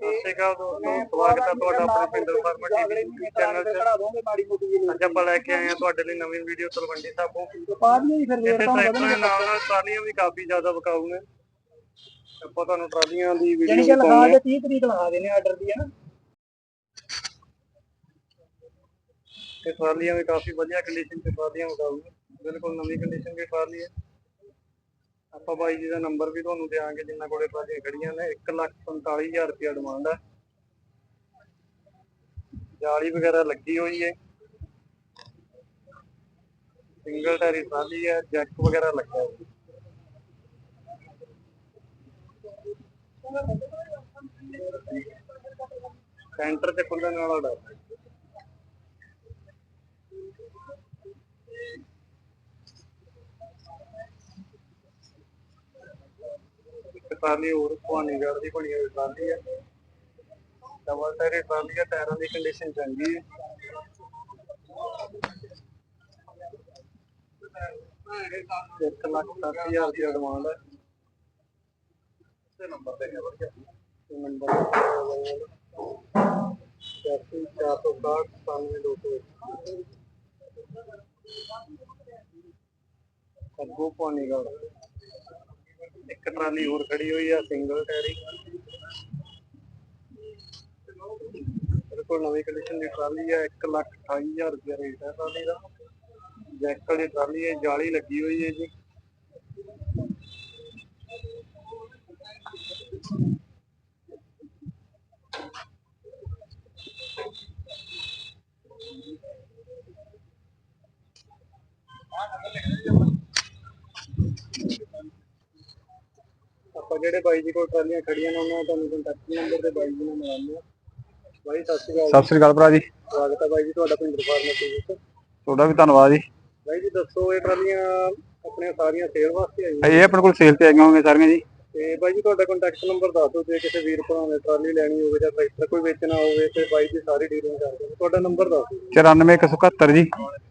ਸਤਿ ਸ਼੍ਰੀ ਅਕਾਲ ਦੋਸਤੋ ਸਵਾਗਤ ਹੈ ਤੁਹਾਡਾ ਆਪਣੇ ਪਿੰਡਰ ਫਾਰਮਰ ਟੀਵੀ ਚੈਨਲ 'ਚ ਅੱਜ ਆਪਾਂ ਲੈ ਕੇ ਆਏ ਹਾਂ ਤੁਹਾਡੇ ਲਈ ਨਵੀਂ ਵੀਡੀਓ ਤਲਵੰਡੀ ਸਾਬੋਂ। ਇੱਥੇ ਟਰੈਕਟਰ ਦੇ ਨਾਲ ਨਾਲ ਟਰਾਲੀਆਂ ਵੀ ਕਾਫੀ ਜ਼ਿਆਦਾ ਵਿਕਾਊ ਨੇ। ਆਪਾਂ ਤੁਹਾਨੂੰ ਟਰਾਲੀਆਂ ਦੀ ਵੀਡੀਓ ਕਿ ਲਗਾ ਦੇ 30 ਤਰੀਕ ਲਗਾ ਦੇਣੇ ਆਰਡਰ ਦੀ ਹੈ ਨਾ ਤੇ ਟਰਾਲੀਆਂ ਵੀ ਕਾਫੀ ਵਧੀਆ ਕੰਡੀਸ਼ਨ 'ਚ ਟਰਾਲੀਆਂ ਵਿਕਾਊ ਨੇ ਬਿਲਕੁਲ ਨਵੀਂ ਕੰਡੀਸ਼ਨ ਦੀ ਟਰਾਲੀ ਹੈ। ਆਪਾਂ ਬਾਈ ਜੀ ਦਾ ਨੰਬਰ ਵੀ ਤੁਹਾਨੂੰ ਦਿਆਂਗੇ, ਜਿੰਨਾ ਕੋਲੇ ਟਰਾਲੀਆਂ ਖੜੀਆਂ ਨੇ 145000 ਰੁਪਇਆ ਡਿਮਾਂਡ ਹੈ। ਜਾਲੀ ਵਗੈਰਾ ਲੱਗੀ ਹੋਈ ਹੈ ਸਿੰਗਲ ਟਾਇਰੀ ਟਰਾਲੀ ਹੈ ਜੈਕ ਵਗੈਰਾ ਲੱਗਾ ਹੈ ਸੈਂਟਰ ਤੇ ਖੁੱਲਣ ਵਾਲਾ ਡਰ ਟਰਾਲੀ ਹੋਰ ਭਵਾਨੀਗੜ੍ਹ ਦੀ ਬਣੀ ਹੋਈ ਟਰਾਲੀ ਹੈ। ਡਬਲ ਟਾਇਰ ਟਰਾਲੀ ਹੈ, ਟਾਇਰਾਂ ਦੀ ਕੰਡੀਸ਼ਨ ਚੰਗੀ ਹੈ। ਇੱਕ ਲੱਖ ਸੱਤ ਹਜ਼ਾਰ ਰੁਪਇਆ ਡਿਮਾਂਡ ਹੈ। ਤੇ ਨੰਬਰ ਤੇ ਗਿਆ ਵਧੀਆ ਨੰਬਰ ਚਾਰ ਚਾਰ ਸੌ ਬਾਹਠ ਸਤਾਨਵੇਂ ਦੋ ਸੌ ਅੱਗੋਂ ਭਵਾਨੀਗੜ੍ਹ ਇੱਕ ਟਰਾਲੀ ਹੋਰ ਖੜੀ ਹੋਈ ਆ ਸਿੰਗਲ ਟਾਇਰੀ ਬਿਲਕੁਲ ਨਵੀਂ ਕੰਡੀਸ਼ਨ ਦੀ ਟਰਾਲੀ ਹੈ 1 ਲੱਖ 28000 ਰੁਪਏ ਰੇਟ ਹੈ ਟਰਾਲੀ ਦਾ। ਜੈਕ ਵਾਲੀ ਟਰਾਲੀ ਹੈ ਜਾਲੀ ਲੱਗੀ ਹੋਈ ਹੈ ਜੀ। ਆਪਾਂ ਜਿਹੜੇ ਬਾਈ ਜੀ ਕੋਲ ਟਰਾਲੀਆਂ ਖੜੀਆਂ ਨੇ ਉਹਨਾਂ ਦਾ ਤੁਹਾਨੂੰ ਕੰਟੈਕਟ ਨੰਬਰ ਤੇ ਬਾਈ ਜੀ ਨਾਲ ਮਿਲਾਉਂਦੇ ਆ ਬਾਈ ਸਤਿ ਸ਼੍ਰੀ ਅਕਾਲ ਸਤਿ ਸ੍ਰੀ ਅਕਾਲ ਭਰਾ ਜੀ। ਸਵਾਗਤ ਹੈ ਬਾਈ ਜੀ ਤੁਹਾਡਾ ਪਿੰਡ ਫਾਰਮਰ ਟੀਵੀ ਤੇ ਤੁਹਾਡਾ ਵੀ ਧੰਨਵਾਦ ਜੀ। ਬਾਈ ਜੀ ਦੱਸੋ ਇਹ ਟਰਾਲੀਆਂ ਆਪਣੀਆਂ ਸਾਰੀਆਂ ਸੇਲ ਵਾਸਤੇ ਆਈਆਂ? ਇਹ ਆਪਣੇ ਕੋਲ ਸੇਲ ਤੇ ਆਈਆਂ ਹੋਣਗੀਆਂ ਸਾਰੀਆਂ ਜੀ। ਤੇ ਬਾਈ ਜੀ ਤੁਹਾਡਾ ਕੰਟੈਕਟ ਨੰਬਰ ਦੱਸ ਦਿਓ ਜੇ ਕਿਸੇ ਵੀਰ ਭਰਾ ਨੇ ਟਰਾਲੀ ਲੈਣੀ ਹੋਵੇ ਜਾਂ ਟਰੈਕਟਰ ਕੋਈ ਵੇਚਣਾ ਹੋਵੇ ਤੇ ਬਾਈ ਜੀ ਸਾਰੀ ਡੀਲਿੰਗ ਕਰਦੇ ਨੇ ਤੁਹਾਡਾ ਨੰਬਰ ਦੱਸ ਦਿਓ। 94171 ਜੀ।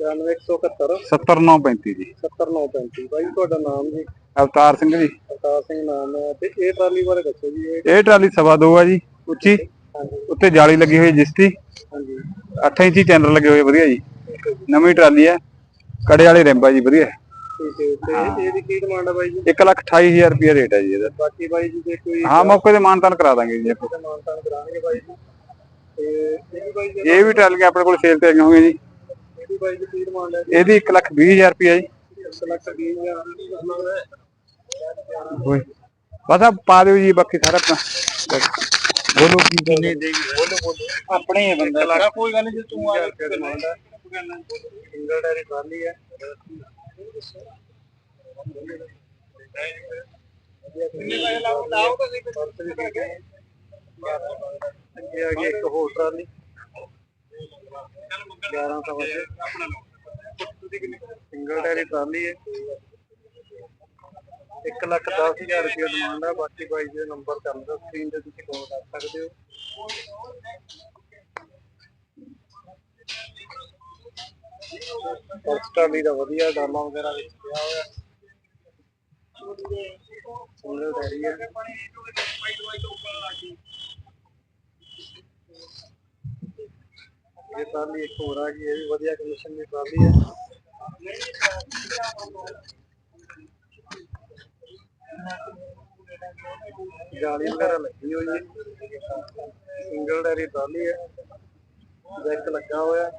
9171 70935 ਜੀ। 70935 ਬਾਈ ਤੁਹਾਡਾ ਨਾਮ ਜੀ? ਅਵਤਾਰ ਸਿੰਘ ਜੀ। ਅਵਤਾਰ ਸਿੰਘ ਨਾਮ ਹੈ ਤੇ ਇਹ ਟਰਾਲੀ ਬਾਰੇ ਦੱਸੋ ਜੀ ਇਹ ਇਹ ਟਰਾਲੀ ਸਵਾ ਦੋ ਆ ਜੀ ਉੱਚੀ ਹਾਂਜੀ। ਉੱਤੇ ਜਾਲੀ ਲੱਗੀ ਹੋਈ ਜਿਸਤੀ। ਹਾਂਜੀ। 8 ਇੰਚੀ ਚੈਨਲ ਲੱਗੇ ਹੋਏ ਵਧੀਆ ਜੀ। ਨਵੀਂ ਟਰਾਲੀ ਹੈ ਕੜੇ ਵਾਲੇ ਰਿੰਬਾ ਜੀ ਵਧੀਆ। ਠੀਕ ਹੈ ਤੇ ਇਹਦੀ ਕੀ ਡਿਮਾਂਡ ਹੈ ਬਾਈ ਜੀ? 1 ਲੱਖ 28000 ਰੁਪਏ ਰੇਟ ਹੈ ਜੀ ਇਹਦਾ। ਬਾਕੀ ਬਾਈ ਜੀ ਜੇ ਕੋਈ ਹਾਂ ਮੌਕੇ ਤੇ ਮਾਨਤਾਨ ਕਰਾ ਦਾਂਗੇ ਜੀ ਆਪਾਂ। ਮਾਨਤਾਨ ਕਰਾਣਗੇ ਬਾਈ ਜੀ। ਤੇ ਇਹ ਵੀ ਬਾਈ ਜੀ ਇਹ ਵੀ ਟਰਾਲੀਆਂ ਆਪਣੇ ਕੋਲ ਸੇਲ ਤੇ ਆਈਆਂ ਹੋਈਆਂ ਜੀ। ਇਹਦੀ ਬਾਈ ਜੀ ਕੀ ਡਿਮਾਂਡ ਹੈ? ਇਹਦੀ 1 ਲੱਖ 20000 ਰੁਪਏ ਜੀ। ਓਏ ਬਸ ਆ ਪਾ ਦਿਓ ਜੀ ਬਾਕੀ ਸਾਰਾ ਆਪਣਾ। ਬੋਲੋ ਕੀ ਕਹਿੰਦੇ ਬੋਲੋ ਬੋਲੋ ਆਪਣੇ ਹੀ ਬੰਦਾ। ਲੱਖ ਕੋਈ ਗੱਲ ਨਹੀਂ ਜੇ ਤੂੰ ਆ ਕੇ ਸਿੰਗਲ ਡੈਰੀ ਟਰਾਲੀ ਹੈ? ਅੱਗੇ ਇੱਕ ਹੋਰ ਟਰਾਲੀ। 11 ਸੌ ਵਜੇ। ਸਿੰਗਲ ਟੈਰੀ ਟਰਾਲੀ ਹੈ। 1 ਲੱਖ 10 ਹਜ਼ਾਰ ਰੁਪਏ ਡਿਮਾਂਡ ਹੈ ਬਾਕੀ ਬਾਈ ਜੀ ਨੰਬਰ ਚੱਲ ਰਿਹਾ ਸਕਰੀਨ ਤੇ ਤੁਸੀਂ ਕਾਲ ਕਰ ਸਕਦੇ ਹੋ। ਫਸਟ ਦਾ ਵਧੀਆ ਡਾਲਾ ਵਗੈਰਾ ਵਿੱਚ ਪਿਆ ਹੋਇਆ। ਸਿੰਗਲ ਟੈਰੀ ਹੈ ਇਹ ਟਰਾਲੀ ਇੱਕ ਹੋਰ ਆ ਗਈ, ਇਹ ਵੀ ਵਧੀਆ ਕੰਡੀਸ਼ਨ ਦੀ ਟਰਾਲੀ ਹੈ ਜਾਲੀ ਵਗੈਰਾ ਲੱਗੀ ਹੋਈ ਹੈ। ਸਿੰਗਲ ਟੈਰੀ ਟਰਾਲੀ ਹੈ। ਜੈਕ ਲੱਗਾ ਹੋਇਆ।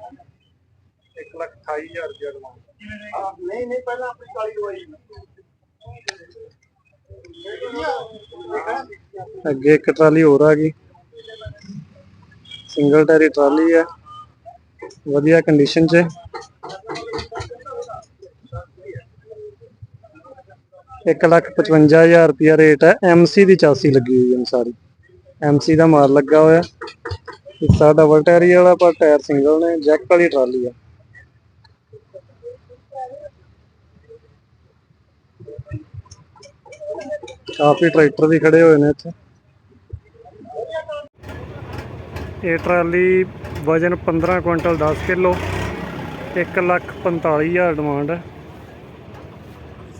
1 ਲੱਖ 28000 ਰੁਪਏ ਨਹੀਂ ਨਹੀਂ ਪਹਿਲਾਂ ਆਪਣੀ ਕਾਲੀ ਦਵਾਈ ਅੱਗੇ ਇੱਕ ਟਰਾਲੀ ਹੋਰ ਆ ਗਈ। ਸਿੰਗਲ ਟਾਇਰੀ ਟਰਾਲੀ ਹੈ। ਵਧੀਆ ਕੰਡੀਸ਼ਨ 'ਚ। ਹੈ। ਇੱਕ ਲੱਖ ਪਚਵੰਜਾ ਹਜ਼ਾਰ ਰੁਪਿਆ ਰੇਟ ਹੈ। ਐਮਸੀ ਦੀ ਚਾਸੀ ਲੱਗੀ ਹੋਈ ਹੈ ਸਾਰੀ। ਐਮਸੀ ਦਾ ਮਾਰ ਲੱਗਾ ਹੋਇਆ। ਹਿੱਸਾ ਡਬਲ ਟਾਇਰੀ ਵਾਲਾ ਪਰ ਟਾਇਰ ਸਿੰਗਲ ਨੇ, ਜੈਕ ਵਾਲੀ ਟਰਾਲੀ ਹੈ ਕਾਫੀ ਟਰੈਕਟਰ ਵੀ ਖੜੇ ਹੋਏ ਨੇ ਇੱਥੇ। ਇਹ ਟਰਾਲੀ ਵਜਨ 15 ਕੁਇੰਟਲ 10 ਕਿਲੋ 1 ਲੱਖ 45000 ਡਿਮਾਂਡ ਹੈ।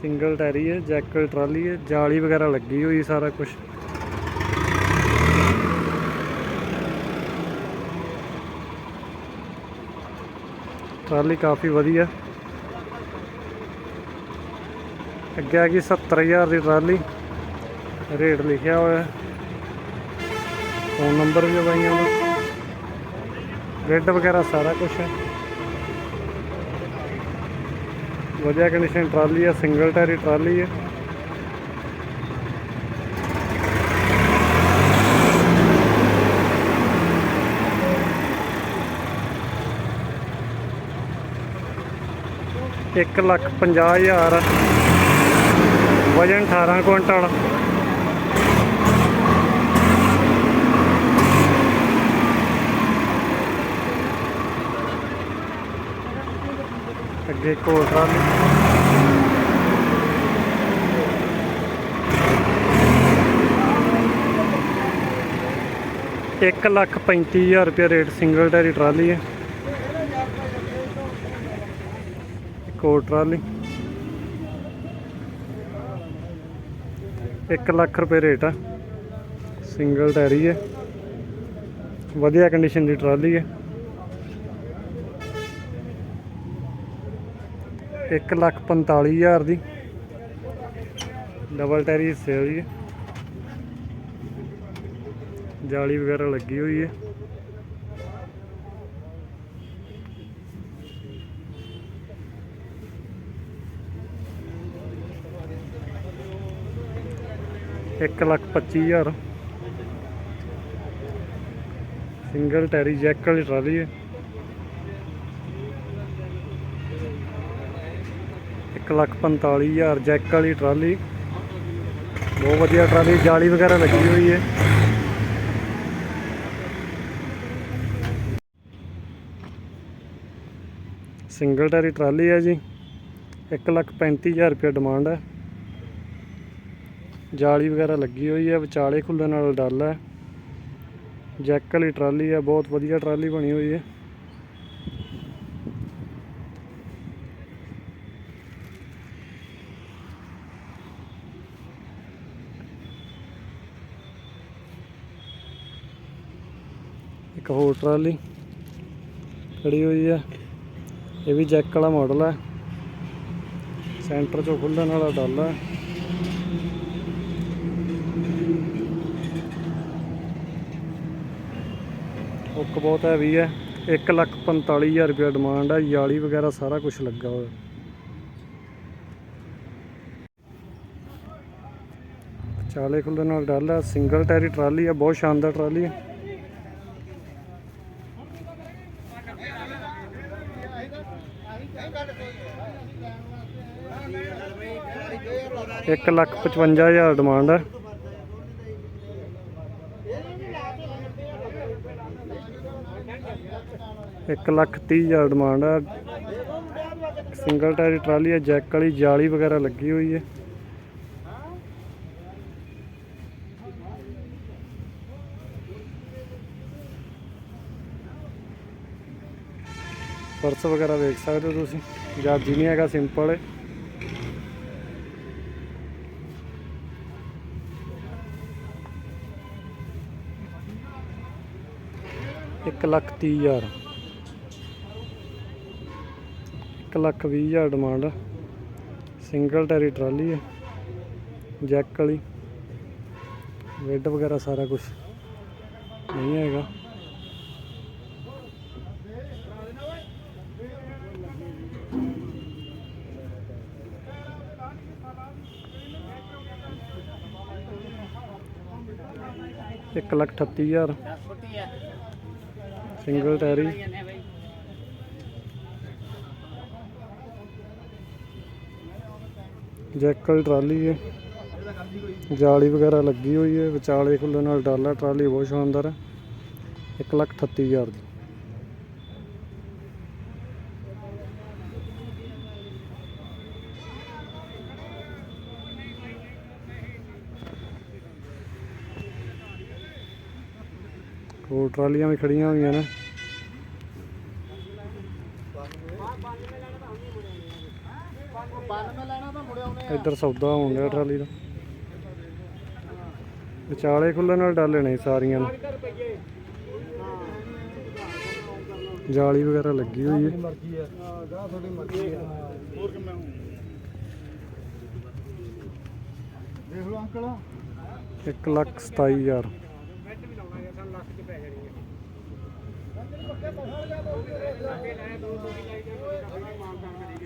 ਸਿੰਗਲ ਟੈਰੀ ਹੈ, ਜੈਕਲ ਟਰਾਲੀ ਹੈ, ਜਾਲੀ ਵਗੈਰਾ ਲੱਗੀ ਹੋਈ ਸਾਰਾ ਕੁਝ ਟਰਾਲੀ ਕਾਫੀ ਵਧੀਆ। ਅੱਗੇ ਆ ਗਈ 70000 ਦੀ ਟਰਾਲੀ। ਰੇਟ ਲਿਖਿਆ ਹੋਇਆ ਫੋਨ ਨੰਬਰ ਵੀ ਬਾਈਆਂ ਨੇ ਰੇਟ ਵਗੈਰਾ ਸਾਰਾ ਕੁਝ ਹੈ। ਵਧੀਆ ਕੰਡੀਸ਼ਨ ਟਰਾਲੀ ਹੈ ਸਿੰਗਲ ਟਾਇਰੀ ਟਰਾਲੀ ਹੈ ਇੱਕ ਲੱਖ ਪੰਜਾਹ ਹਜ਼ਾਰ ਵਜਨ 18 ਕੁਇੰਟਲ। ਅੱਗੇ ਇੱਕ ਹੋਰ ਟਰਾਲੀ ਇੱਕ ਲੱਖ ਪੈਂਤੀ ਹਜ਼ਾਰ ਰੁਪਏ ਰੇਟ ਸਿੰਗਲ ਟਾਇਰੀ ਟਰਾਲੀ ਹੈ। ਇੱਕ ਹੋਰ ਟਰਾਲੀ। 1 ਲੱਖ ਰੁਪਏ ਰੇਟ ਆ। ਸਿੰਗਲ ਟਾਇਰੀ ਹੈ। ਵਧੀਆ ਕੰਡੀਸ਼ਨ ਦੀ ਟਰਾਲੀ ਹੈ। 1 ਲੱਖ 45 ਹਜ਼ਾਰ ਦੀ। ਡਬਲ ਟਾਇਰੀ ਹਿੱਸੇ ਵਾਲੀ ਹੈ ਜਾਲੀ ਵਗੈਰਾ ਲੱਗੀ ਹੋਈ ਹੈ। ਇੱਕ ਲੱਖ ਪੱਚੀ ਹਜ਼ਾਰ। ਸਿੰਗਲ ਟੈਰੀ ਜੈਕ ਵਾਲੀ ਟਰਾਲੀ ਹੈ। ਇੱਕ ਲੱਖ ਪੰਤਾਲੀ ਹਜ਼ਾਰ ਜੈਕ ਵਾਲੀ ਟਰਾਲੀ। ਬਹੁਤ ਵਧੀਆ ਟਰਾਲੀ, ਜਾਲੀ ਵਗੈਰਾ ਲੱਗੀ ਹੋਈ ਹੈ ਸਿੰਗਲ ਟਾਇਰੀ ਟਰਾਲੀ ਹੈ ਜੀ। ਇੱਕ ਲੱਖ ਪੈਂਤੀ ਹਜ਼ਾਰ ਰੁਪਏ ਡਿਮਾਂਡ ਹੈ ਜਾਲੀ ਵਗੈਰਾ ਲੱਗੀ ਹੋਈ ਹੈ ਵਿਚਾਲੇ ਖੁੱਲਣ ਨਾਲ ਡੱਲ ਹੈ ਜੈਕ ਵਾਲੀ ਟਰਾਲੀ ਹੈ ਬਹੁਤ ਵਧੀਆ ਟਰਾਲੀ ਬਣੀ ਹੋਈ ਹੈ ਇੱਕ ਹੋਰ ਟਰਾਲੀ ਖੜੀ ਹੋਈ ਹੈ ਇਹ ਵੀ ਜੈਕ ਵਾਲਾ ਮਾਡਲ ਹੈ ਸੈਂਟਰ ਚੋਂ ਖੁੱਲਣ ਵਾਲਾ ਡੱਲ ਆ। ਹੁੱਕ ਬਹੁਤ ਹੈਵੀ ਹੈ 1 ਲੱਖ 45000 ਰੁਪਏ ਡਿਮਾਂਡ ਹੈ ਜਾਲੀ ਵਗੈਰਾ ਸਾਰਾ ਕੁਝ ਲੱਗਾ ਹੋਇਆ। ਚਾਲੇ ਖੁੱਲਣ ਨਾਲ ਡੱਲ ਆ। ਸਿੰਗਲ ਟਾਇਰੀ ਟਰਾਲੀ ਹੈ ਬਹੁਤ ਸ਼ਾਨਦਾਰ ਟਰਾਲੀ ਆ। 1 ਲੱਖ 55000 ਡਿਮਾਂਡ ਹੈ ਇੱਕ ਲੱਖ 30000 ਡਿਮਾਂਡ ਹੈ ਸਿੰਗਲ ਟਾਇਰ ਟਰਾਲੀ ਹੈ ਜੈਕ ਵਾਲੀ ਜਾਲੀ ਵਗੈਰਾ ਲੱਗੀ ਹੋਈ ਹੈ ਪਰਸ ਵਗੈਰਾ ਵੇਖ ਸਕਦੇ ਹੋ ਤੁਸੀਂ। ਜਾਂ ਜੀ ਹੈਗਾ ਸਿੰਪਲ ਹੈ ਇੱਕ ਲੱਖ ਤੀਹ ਹਜ਼ਾਰ। ਇੱਕ ਲੱਖ ਵੀਹ ਹਜ਼ਾਰ ਡਿਮਾਂਡ ਸਿੰਗਲ ਟੈਰੀ ਟਰਾਲੀ ਹੈ ਜੈਕ ਵਾਲੀ। ਵੈਡ ਵਗੈਰਾ ਸਾਰਾ ਕੁਝ ਨਹੀਂ ਹੈਗਾ। ਇੱਕ ਲੱਖ ਅਠੱਤੀ ਹਜ਼ਾਰ। ਸਿੰਗਲ ਟੈਰੀ ਜੈਕਲ ਟਰਾਲੀ ਹੈ। ਜਾਲੀ ਵਗੈਰਾ ਲੱਗੀ ਹੋਈ ਹੈ। ਵਿਚਾਲੇ ਖੁੱਲ੍ਹਣ ਨਾਲ ਡਾਲਾ ਟਰਾਲੀ ਬਹੁਤ ਸ਼ਾਨਦਾਰ ਹੈ। ਇੱਕ ਲੱਖ ਅਠੱਤੀ ਹਜ਼ਾਰ ਦੀ। ਹੋਰ ਟਰਾਲੀਆਂ ਵੀ ਖੜੀਆਂ ਹੋਈਆਂ ਨੇ। ਇੱਧਰ ਸੌਦਾ ਹੋਣ ਡਿਆ ਟਰਾਲੀ ਦਾ। ਵਿਚਾਲੇ ਖੁੱਲਣ ਨਾਲ ਡਾਲੇ ਨੇ ਸਾਰੀਆਂ ਨੂੰ। ਜਾਲੀ ਵਗੈਰਾ ਲੱਗੀ ਹੋਈ ਹੈ। ਮਰਜ਼ੀ ਆ ਗਾ ਤੁਹਾਡੀ ਮਰਜ਼ੀ ਆ ਹੋਰ ਕਿੰਨਾ ਦੇਖ ਲਓ ਅੰਕਲ 1 ਲੱਖ 27000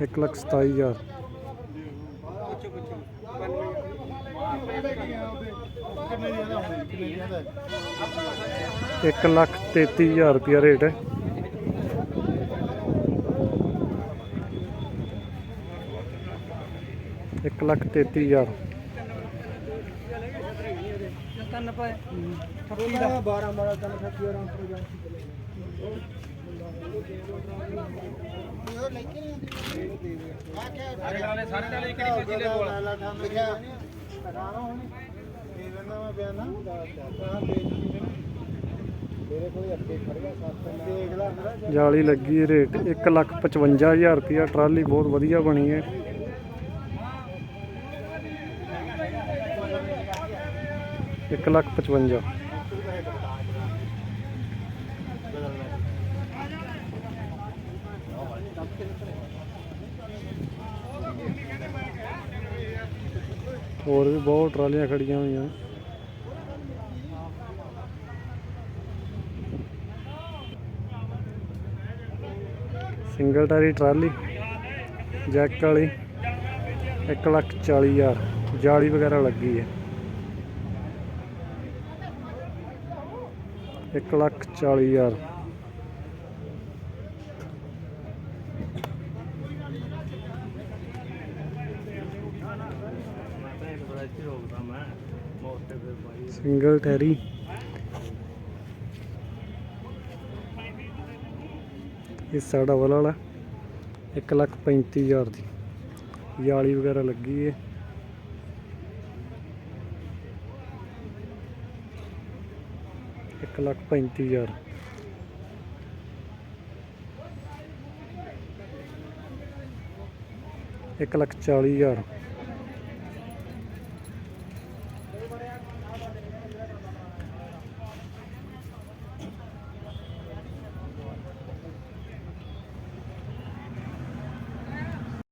ਇੱਕ ਲੱਖ ਕਿੰਨੇ ਦੀ ਇਹਦਾ ਹੋਣੀ ਕਿੰਨੇ ਦੀ ਇਹਦਾ ਇੱਕ ਲੱਖ ਤੇਤੀ ਹਜ਼ਾਰ ਰੁਪਿਆ ਰੇਟ ਹੈ। ਇੱਕ ਲੱਖ ਤੇਤੀ ਹਜ਼ਾਰ। ਕੰਨ ਪਾਏ। ਠੱਕੀ ਦਾ। 12 ਮਾਰਾ ਕੰਨ ਠੱਕੀ ਰਾਂ ਪਰ ਜਾਂ। ਸਾਰੇ ਨਾਲੇ ਸਾਰੇ ਨਾਲੇ ਇੱਕ ਦੀ ਮਰਜ਼ੀ ਲੈ ਬੋਲ ਲਿਖਿਆ। ਰਾਣਾ ਹੋਣੀ ਦੇ ਦਿੰਦਾ ਮੈਂ ਬਿਆਨ ਨਾ? ਤਾਂ ਵੇਚ ਤੇਰੇ ਕੋਲ ਅੱਗੇ ਖੜ ਗਿਆ ਸੱਤ ਦੇਖ ਲੈ। ਮੇਰਾ ਜਾਲੀ ਲੱਗੀ ਰੇਟ। ਇੱਕ ਲੱਖ ਪਚਵੰਜਾ ਹਜ਼ਾਰ ਰੁਪਿਆ ਟਰਾਲੀ ਬਹੁਤ ਵਧੀਆ ਬਣੀ ਹੈ। ਇੱਕ ਲੱਖ ਪਚਵੰਜਾ। ਹੋਰ ਵੀ ਬਹੁਤ ਟਰਾਲੀਆਂ ਖੜੀਆਂ ਹੋਈਆਂ। ਸਿੰਗਲ ਟਾਇਰੀ ਟਰਾਲੀ, ਜੈਕ ਵਾਲੀ, ਇੱਕ ਲੱਖ ਚਾਲੀ ਹਜ਼ਾਰ। ਜਾਲੀ ਵਗੈਰਾ ਲੱਗੀ ਹੈ। 1 ਲੱਖ 40 ਹਜ਼ਾਰ। ਸਿੰਗਲ ਟੈਰੀ ਇਹ ਸਾਡਾ ਵਾਲਾ 1 ਲੱਖ 35000 ਦੀ। ਜਾਲੀ ਵਗੈਰਾ ਲੱਗੀ ਏ। ਇੱਕ ਲੱਖ 35000 1 ਲੱਖ ਚਾਲੀ ਹਜ਼ਾਰ।